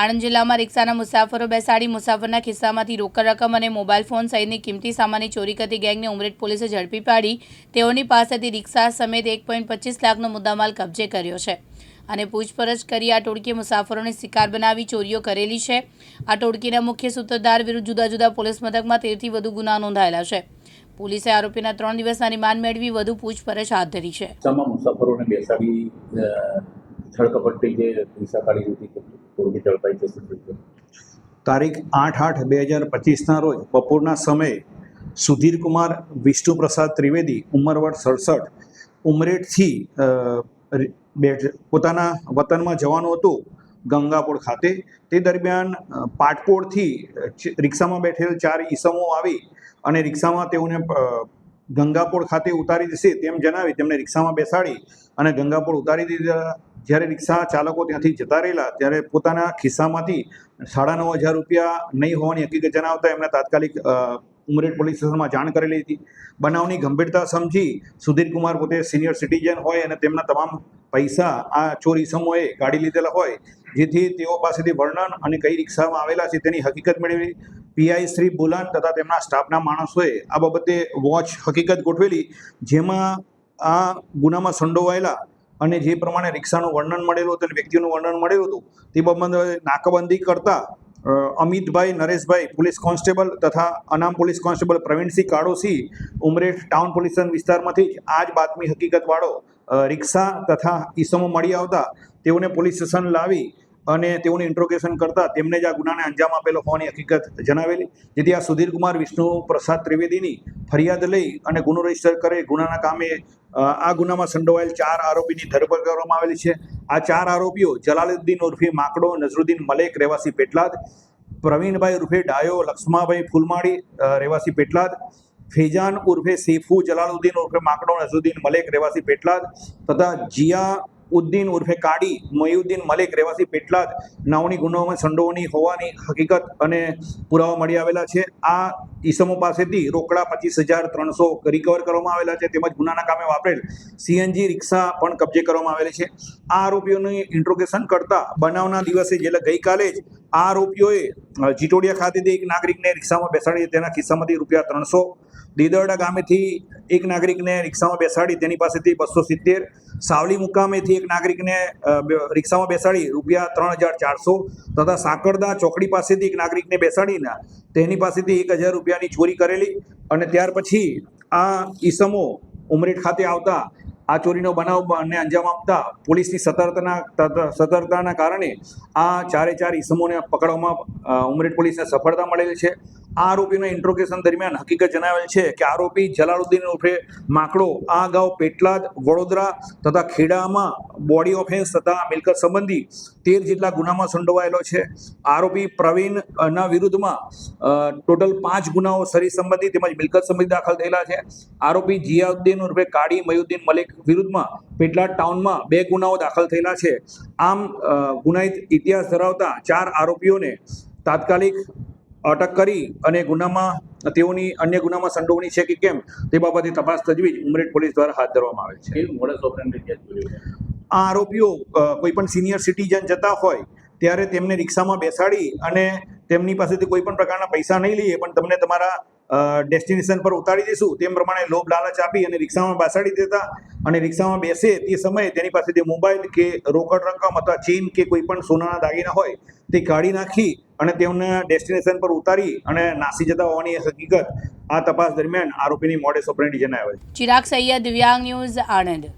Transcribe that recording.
આણંદ જિલ્લામાં રિક્ષાના મુસાફરો બેસાડી મુસાફરના ખિસ્સામાંથી રોકડ રકમ અને મોબાઈલ ફોન સહિતની કિંમતી સામાનની ચોરી કરતી ગેંગને ઉમરેઠ પોલીસે ઝડપી પાડી. તેઓની પાસેથી રિક્ષા સમેત એક પોઈન્ટ પચીસ લાખનો મુદ્દામાલ કબજે કર્યો છે. અને પૂછપરછ કરી આ ટોળકીએ મુસાફરોને શિકાર બનાવી ચોરીઓ કરેલી છે. આ ટોળકીના મુખ્ય સૂત્રધાર વિરુદ્ધ જુદા જુદા પોલીસ મથકમાં તેરથી વધુ ગુના નોંધાયેલા છે. પોલીસે આરોપીના ત્રણ દિવસના રિમાન્ડ મેળવી વધુ પૂછપરછ હાથ ધરી છે. મુસાફરોને બેસાડી અ, જે પૈસા કાઢી હતી ઝડપાઈ જશે તારીખ આઠ આઠ બે હજાર પચીસના રોજ બપોરના સમયે સુધીર કુમાર વિષ્ણુપ્રસાદ ત્રિવેદી ઉંમરવટ સડસઠ ઉમરેઠથી પોતાના વતનમાં જવાનું હતું ગંગાપોળ ખાતે. તે દરમિયાન પાટપોળથી રિક્ષામાં બેઠેલ ચાર ઈસમો આવી અને રિક્ષામાં તેઓને ગંગાપોળ ખાતે ઉતારી દેશે તેમ જણાવી તેમને રિક્ષામાં બેસાડી અને ગંગાપોળ ઉતારી દીધા. જ્યારે રિક્ષા ચાલકો ત્યાંથી જતા રહેલા, ત્યારે પોતાના ખિસ્સામાંથી સાડા નવ હજાર રૂપિયા નહીં હોવાની હકીકત જણાવતા એમણે તાત્કાલિક ઉમરેડ પોલીસ સ્ટેશનમાં જાણ કરેલી હતી. બનાવની ગંભીરતા સમજી સુધીરકુમાર પોતે સિનિયર સિટીઝન હોય અને તેમના તમામ પૈસા આ ચોરી સમૂહે કાઢી લીધેલા હોય, જેથી તેઓ પાસેથી વર્ણન અને કઈ રિક્ષામાં આવેલા છે તેની હકીકત મેળવી. પીઆઈ શ્રી બુલાન તથા તેમના સ્ટાફના માણસોએ આ બાબતે વોચ હકીકત ગોઠવેલી, જેમાં આ ગુનામાં સંડોવાયેલા અને જે પ્રમાણે રિક્ષાનું વર્ણન મળેલું હતું અને વ્યક્તિનું વર્ણન મળેલું હતું, તે બાબતે નાકાબંધી કરતા અમિતભાઈ, નરેશભાઈ પોલીસ કોન્સ્ટેબલ તથા અનામ પોલીસ કોન્સ્ટેબલ પ્રવીણસિંહ કાળોસી ઉમરેઠ ટાઉન પોલીસ વિસ્તારમાંથી જ આ જ બાતમી હકીકતવાળો રિક્ષા તથા ઈસમો મળી આવતા, તેઓને પોલીસ સ્ટેશન લાવી અને તેઓને ઇન્ટ્રોગેશન કરતા તેમને જ આ ગુનાને અંજામ આપેલો હોવાની હકીકત જણાવેલી. જેથી આ સુધીરકુમાર વિષ્ણુ પ્રસાદ ત્રિવેદીની ફરિયાદ લઈ અને ગુનો રજિસ્ટર કરે, ગુનાના કામે આ ગુનામાં સંડોવાયેલ ચાર આરોપીની ધરપકડ કરવામાં આવેલી છે. આ ચાર આરોપીઓ જલાલુદ્દીન ઉર્ફે માકડો, નઝરુદ્દીન મલેક, રહેવાસી પેટલાદ, પ્રવીણભાઈ ઉર્ફે ડાયો, લક્ષ્માભાઈ ફૂલમાળી રહેવાસી પેટલાદ, ફેજાન ઉર્ફે સેફુ, જલાલુદ્દીન ઉર્ફે માકડો, નઝરુદ્દીન મલેક, રહેવાસી પેટલાદ તથા જિયા ઉદ્દીન ઉર્ફે કાડી, મયુદ્દીન મલિક રહેવાસી પેટલાદ, નાવની ગુનાઓમાં સંડોવણી હોવાની હકીકત અને પુરાવા મળી આવેલા છે. આ ઈસમો પાસેથી રોકડા પચીસ હજાર ત્રણસો રિકવર કરવામાં આવેલા છે. તેમજ ગુનાના કામે વાપરેલ સીએનજી રિક્ષા પણ કબજે કરવામાં આવેલી છે. આ આરોપીઓનું ઇન્ટ્રોગેશન કરતા બનાવના દિવસે એટલે ગઈકાલે જ આ આરોપીઓએ જીટોડિયા ખાતેથી એક નાગરિકને રિક્ષામાં બેસાડી તેના ખિસ્સામાંથી રૂપિયા ત્રણસો દેદરડા ગામેથી એક નાગરિકને રિક્ષામાં બેસાડી તેની પાસેથી બસો સિત્તેર. સાવલી મુકામેથી એક નાગરિકને રિક્ષામાં બેસાડી રૂપિયા ત્રણ હજાર ચારસો તથા સાંકળદા ચોકડી પાસેથી એક નાગરિકને બેસાડીને તેની પાસેથી એક હજાર રૂપિયાની ચોરી કરેલી અને ત્યાર પછી આ ઈસમો ઉમરેઠ ખાતે આવતા આ ચોરીનો બનાવ અને અંજામ આપતા પોલીસની સતર્કતાના તત- સતર્કતાના કારણે આ ચારે ચાર ઈસમોને પકડવામાં ઉમરેઠ પોલીસને સફળતા મળેલી છે. આ આરોપીના ઇન્ટ્રોગેશન દરમિયાન હકીકત જણાવેલ છે કે આરોપી જલાલુદ્દીન ઉર્ફે માકડો, આ અગાઉ પેટલાદ, વડોદરા તથા ખેડામાં બોડી ઓફેન્સ તથા મિલકત સંબંધી તેર જેટલા ગુનામાં સંડોવાયેલો છે. આરોપી પ્રવીણના વિરુદ્ધમાં ટોટલ પાંચ ગુનાઓ શરીર સંબંધી તેમજ મિલકત સંબંધી દાખલ થયેલા છે. આરોપી જિયાઉદ્દીન ઉર્ફે કાડી મયુદ્દીન મલિક વિરુદ્ધમાં પેટલાદ ટાઉનમાં બે ગુનાઓ દાખલ થયેલા છે. આમ ગુનાહિત ઇતિહાસ ધરાવતા ચાર આરોપીઓને તાત્કાલિક અટક કરી અને ગુનામાં તેઓની અન્ય ગુનામાં સંડોવણી છે કે કેમ તે બાબતે તપાસ તજવીજ ઉમરેઠ પોલીસ દ્વારા હાથ ધરવામાં આવેલ છે. આ આરોપીઓ કોઈ પણ સિનિયર સિટીઝન જતા હોય ત્યારે તેમને રિક્ષામાં બેસાડી અને તેમની પાસેથી કોઈ પણ પ્રકારના પૈસા નહીં લઈએ પણ તમને તમારા ડેસ્ટિનેશન પર ઉતારી દઈશું. તેમ પ્રમાણે લોભ, લાલચ આપી અને રિક્ષામાં બેસાડી દેતા. અને રિક્ષામાં બેસે તે સમયે તેની પાસે જે મોબાઈલ કે રોકડ રકમ અથવા ચેઇન કે કોઈ પણ સોનાના દાગીના હોય, તે કાઢી નાખી અને તેમને ડેસ્ટિનેશન પર ઉતારી અને નાસી જતા હોવાની હકીકત આ તપાસ દરમિયાન આરોપીની મોડે ઓપરેન્ડી જણાવે ચિરાગ સૈયદ, દિવ્યાંગ ન્યૂઝ, આણંદ.